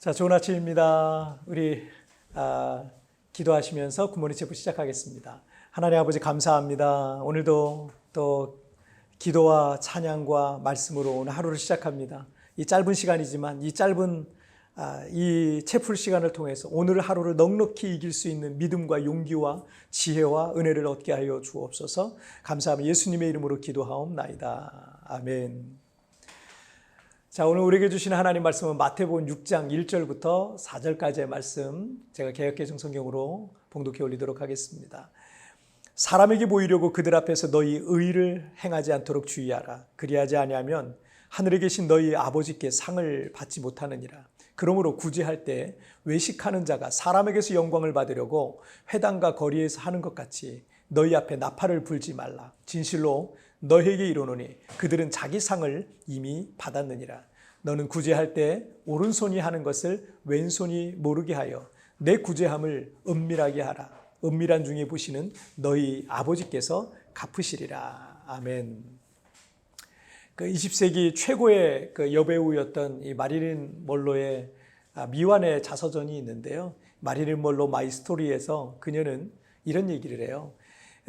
자, 좋은 아침입니다. 우리 아, 기도하시면서 굿모닝 체프 시작하겠습니다. 하나님 아버지 감사합니다. 오늘도 또 기도와 찬양과 말씀으로 오늘 하루를 시작합니다. 이 짧은 시간이지만 이 짧은 아, 이 체풀 시간을 통해서 오늘 하루를 넉넉히 이길 수 있는 믿음과 용기와 지혜와 은혜를 얻게 하여 주옵소서. 감사하며 예수님의 이름으로 기도하옵나이다. 아멘. 자, 오늘 우리에게 주신 하나님 말씀은 마태복음 6장 1절부터 4절까지의 말씀 제가 개혁개정 성경으로 봉독해 올리도록 하겠습니다. 사람에게 보이려고 그들 앞에서 너희 의를 행하지 않도록 주의하라. 그리하지 아니하면 하늘에 계신 너희 아버지께 상을 받지 못하느니라. 그러므로 구제할 때 외식하는 자가 사람에게서 영광을 받으려고 회당과 거리에서 하는 것 같이 너희 앞에 나팔을 불지 말라. 진실로 너에게 이르노니 그들은 자기 상을 이미 받았느니라. 너는 구제할 때 오른손이 하는 것을 왼손이 모르게 하여 내 구제함을 은밀하게 하라. 은밀한 중에 보시는 너희 아버지께서 갚으시리라. 아멘. 그 20세기 최고의 그 여배우였던 이 마릴린 몰로의 아, 미완의 자서전이 있는데요. 마릴린 몰로 마이 스토리에서 그녀는 이런 얘기를 해요.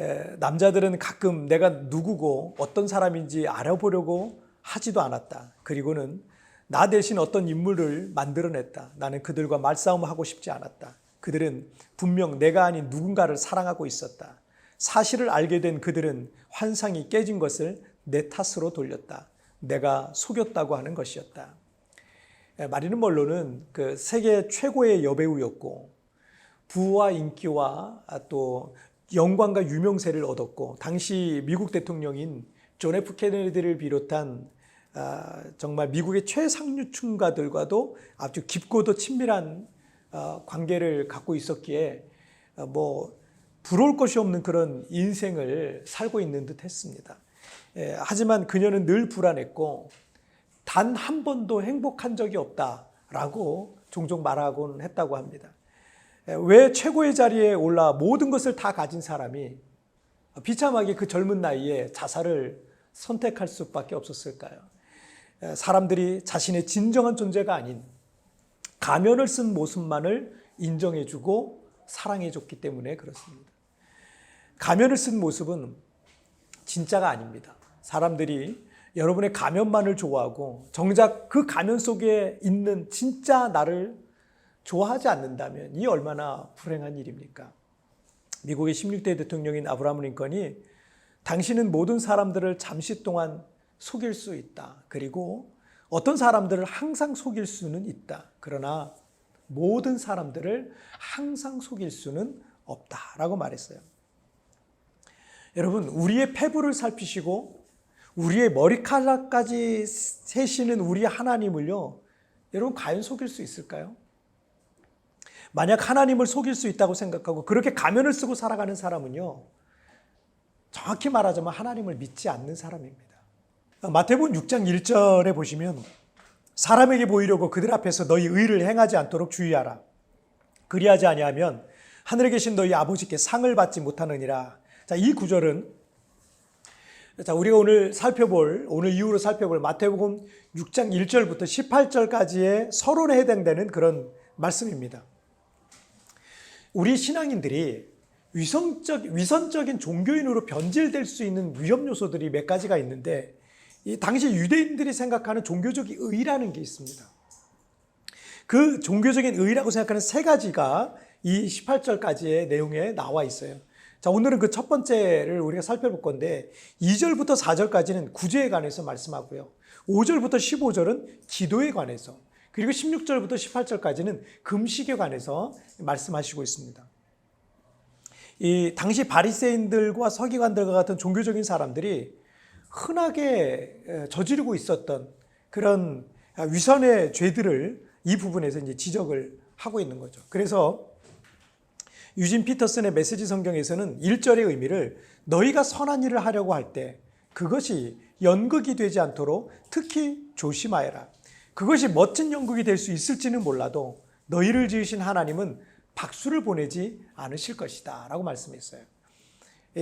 에, 남자들은 가끔 내가 누구고 어떤 사람인지 알아보려고 하지도 않았다. 그리고는 나 대신 어떤 인물을 만들어냈다. 나는 그들과 말싸움하고 싶지 않았다. 그들은 분명 내가 아닌 누군가를 사랑하고 있었다. 사실을 알게 된 그들은 환상이 깨진 것을 내 탓으로 돌렸다. 내가 속였다고 하는 것이었다. 마리는 멀로는 그 세계 최고의 여배우였고 부와 인기와 또 영광과 유명세를 얻었고 당시 미국 대통령인 존 F 케네디를 비롯한 아, 정말 미국의 최상류층가들과도 아주 깊고도 친밀한 어, 관계를 갖고 있었기에 어, 뭐 부러울 것이 없는 그런 인생을 살고 있는 듯 했습니다. 예, 하지만 그녀는 늘 불안했고 단 한 번도 행복한 적이 없다라고 종종 말하곤 했다고 합니다. 예, 왜 최고의 자리에 올라 모든 것을 다 가진 사람이 비참하게 그 젊은 나이에 자살을 선택할 수밖에 없었을까요? 예, 사람들이 자신의 진정한 존재가 아닌 가면을 쓴 모습만을 인정해주고 사랑해줬기 때문에 그렇습니다. 가면을 쓴 모습은 진짜가 아닙니다. 사람들이 여러분의 가면만을 좋아하고 정작 그 가면 속에 있는 진짜 나를 좋아하지 않는다면 이 얼마나 불행한 일입니까? 미국의 16대 대통령인 아브라함 링컨이 당신은 모든 사람들을 잠시 동안 속일 수 있다. 그리고 어떤 사람들을 항상 속일 수는 있다. 그러나 모든 사람들을 항상 속일 수는 없다 라고 말했어요. 여러분, 우리의 폐부를 살피시고 우리의 머리카락까지 세시는 우리 하나님을요. 여러분 과연 속일 수 있을까요? 만약 하나님을 속일 수 있다고 생각하고 그렇게 가면을 쓰고 살아가는 사람은요. 정확히 말하자면 하나님을 믿지 않는 사람입니다. 마태복음 6장 1절에 보시면 사람에게 보이려고 그들 앞에서 너희 의를 행하지 않도록 주의하라. 그리하지 아니하면 하늘에 계신 너희 아버지께 상을 받지 못하느니라. 자, 이 구절은 자, 우리가 오늘 살펴볼 오늘 이후로 살펴볼 마태복음 6장 1절부터 18절까지의 서론에 해당되는 그런 말씀입니다. 우리 신앙인들이 위성적 위선적인 종교인으로 변질될 수 있는 위험 요소들이 몇 가지가 있는데 이 당시 유대인들이 생각하는 종교적 의라는 게 있습니다. 그 종교적인 의라고 생각하는 세 가지가 이 18절까지의 내용에 나와 있어요. 자, 오늘은 그 첫 번째를 우리가 살펴볼 건데 2절부터 4절까지는 구제에 관해서 말씀하고요. 5절부터 15절은 기도에 관해서 그리고 16절부터 18절까지는 금식에 관해서 말씀하시고 있습니다. 이 당시 바리새인들과 서기관들과 같은 종교적인 사람들이 흔하게 저지르고 있었던 그런 위선의 죄들을 이 부분에서 이제 지적을 하고 있는 거죠. 그래서 유진 피터슨의 메시지 성경에서는 1절의 의미를 너희가 선한 일을 하려고 할 때 그것이 연극이 되지 않도록 특히 조심하여라. 그것이 멋진 연극이 될 수 있을지는 몰라도 너희를 지으신 하나님은 박수를 보내지 않으실 것이다. 라고 말씀했어요.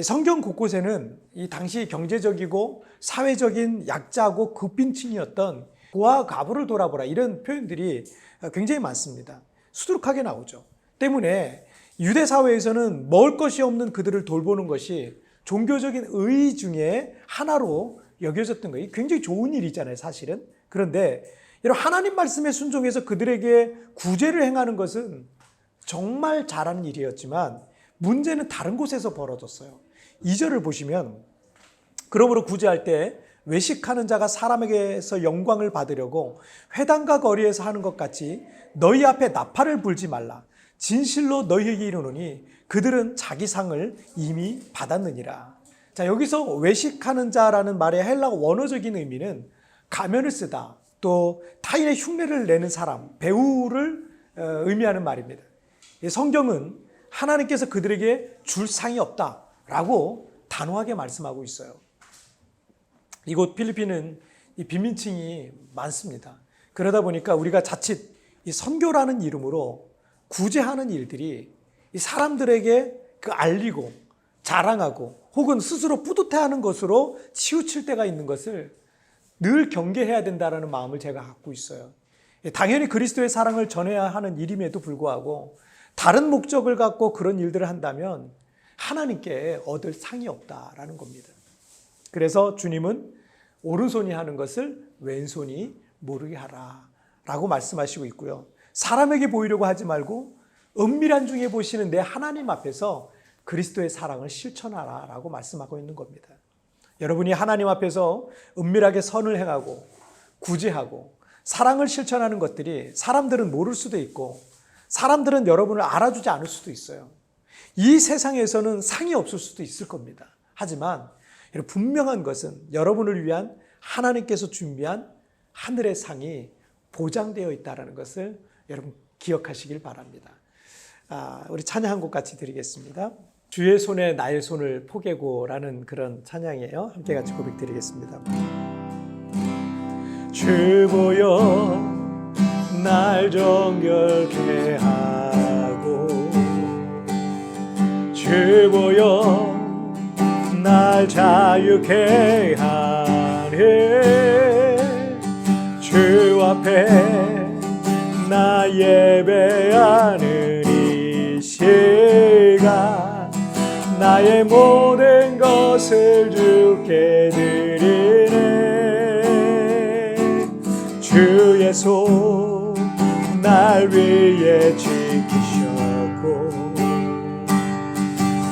성경 곳곳에는 이 당시 경제적이고 사회적인 약자고 급빈층이었던 고아 가부를 돌아보라 이런 표현들이 굉장히 많습니다. 수두룩하게 나오죠. 때문에 유대 사회에서는 먹을 것이 없는 그들을 돌보는 것이 종교적인 의 중에 하나로 여겨졌던 거예요. 굉장히 좋은 일이잖아요, 사실은. 그런데 이런 하나님 말씀에 순종해서 그들에게 구제를 행하는 것은 정말 잘하는 일이었지만 문제는 다른 곳에서 벌어졌어요. 2절을 보시면 그러므로 구제할 때 외식하는 자가 사람에게서 영광을 받으려고 회당과 거리에서 하는 것 같이 너희 앞에 나팔을 불지 말라. 진실로 너희에게 이르노니 그들은 자기 상을 이미 받았느니라. 자, 여기서 외식하는 자라는 말의 헬라 원어적인 의미는 가면을 쓰다. 또 타인의 흉내를 내는 사람, 배우를 어, 의미하는 말입니다. 이 성경은 하나님께서 그들에게 줄 상이 없다라고 단호하게 말씀하고 있어요. 이곳 필리핀은 이 빈민층이 많습니다. 그러다 보니까 우리가 자칫 이 선교라는 이름으로 구제하는 일들이 이 사람들에게 그 알리고 자랑하고 혹은 스스로 뿌듯해하는 것으로 치우칠 때가 있는 것을 늘 경계해야 된다라는 마음을 제가 갖고 있어요. 당연히 그리스도의 사랑을 전해야 하는 일임에도 불구하고 다른 목적을 갖고 그런 일들을 한다면 하나님께 얻을 상이 없다라는 겁니다. 그래서 주님은 오른손이 하는 것을 왼손이 모르게 하라 라고 말씀하시고 있고요. 사람에게 보이려고 하지 말고 은밀한 중에 보시는 내 하나님 앞에서 그리스도의 사랑을 실천하라 라고 말씀하고 있는 겁니다. 여러분이 하나님 앞에서 은밀하게 선을 행하고 구제하고 사랑을 실천하는 것들이 사람들은 모를 수도 있고 사람들은 여러분을 알아주지 않을 수도 있어요. 이 세상에서는 상이 없을 수도 있을 겁니다. 하지만 분명한 것은 여러분을 위한 하나님께서 준비한 하늘의 상이 보장되어 있다는 것을 여러분 기억하시길 바랍니다. 아, 우리 찬양 한 곡 같이 드리겠습니다. 주의 손에 나의 손을 포개고라는 그런 찬양이에요. 함께 같이 고백 드리겠습니다. 주 보여 날 정결케 하고 주 보여 날 자유케 하네 주 앞에 나 예배하는 나의 모든 것을 주께 드리네. 주의 손 날 위에 지키셨고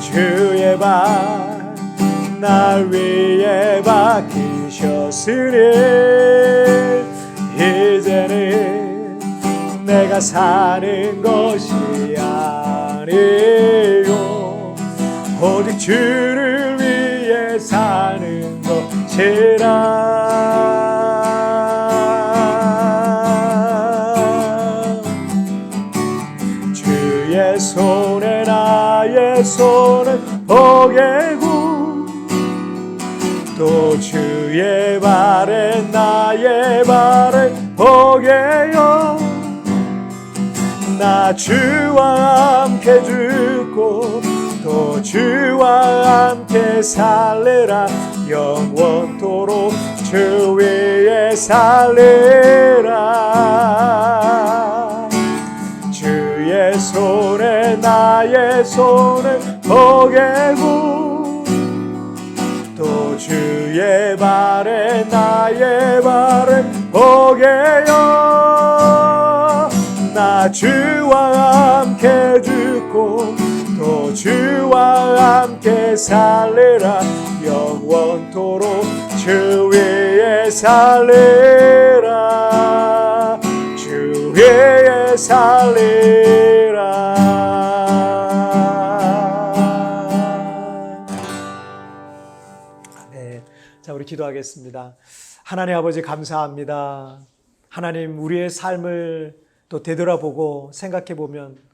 주의 발 날 위에 박히셨으니 이제는 내가 사는 것이 아니요 오직 주를 위해 사는 것이라. 주의 손에 나의 손을 포개고 또 주의 발에 나의 발을 포개요. 나 주와 함께 죽고 또 주와 함께 살리라. 영원토록 주 위에 살리라. 주의 손에 나의 손을 포개고 또 주의 발에 나의 발을 포개요. 나 주와 함께 죽고 또 주와 함께 살리라 영원토록 주 위에 살리라 주 위에 살리라 네. 자, 우리 기도하겠습니다. 하나님 아버지 감사합니다. 하나님 우리의 삶을 또 되돌아보고 생각해 보면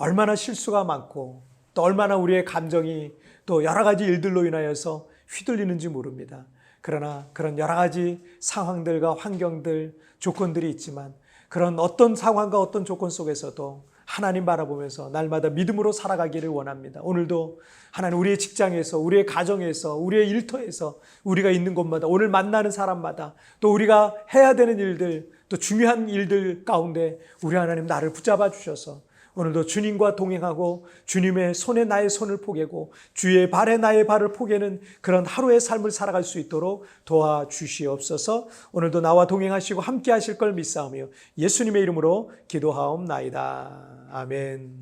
얼마나 실수가 많고 또 얼마나 우리의 감정이 또 여러 가지 일들로 인하여서 휘둘리는지 모릅니다. 그러나 그런 여러 가지 상황들과 환경들, 조건들이 있지만 그런 어떤 상황과 어떤 조건 속에서도 하나님 바라보면서 날마다 믿음으로 살아가기를 원합니다. 오늘도 하나님 우리의 직장에서, 우리의 가정에서, 우리의 일터에서 우리가 있는 곳마다 오늘 만나는 사람마다 또 우리가 해야 되는 일들 또 중요한 일들 가운데 우리 하나님 나를 붙잡아 주셔서 오늘도 주님과 동행하고 주님의 손에 나의 손을 포개고 주의 발에 나의 발을 포개는 그런 하루의 삶을 살아갈 수 있도록 도와주시옵소서 오늘도 나와 동행하시고 함께 하실 걸 믿사오며 예수님의 이름으로 기도하옵나이다. 아멘.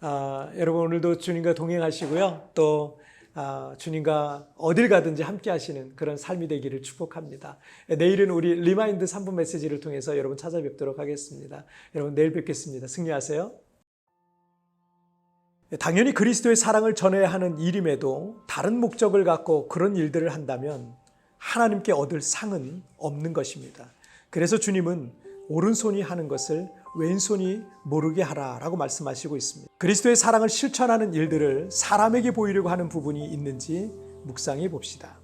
아, 여러분 오늘도 주님과 동행하시고요. 또 아, 주님과 어딜 가든지 함께 하시는 그런 삶이 되기를 축복합니다. 내일은 우리 리마인드 3분 메시지를 통해서 여러분 찾아뵙도록 하겠습니다. 여러분 내일 뵙겠습니다. 승리하세요. 당연히 그리스도의 사랑을 전해야 하는 일임에도 다른 목적을 갖고 그런 일들을 한다면 하나님께 얻을 상은 없는 것입니다. 그래서 주님은 오른손이 하는 것을 왼손이 모르게 하라라고 말씀하시고 있습니다. 그리스도의 사랑을 실천하는 일들을 사람에게 보이려고 하는 부분이 있는지 묵상해 봅시다.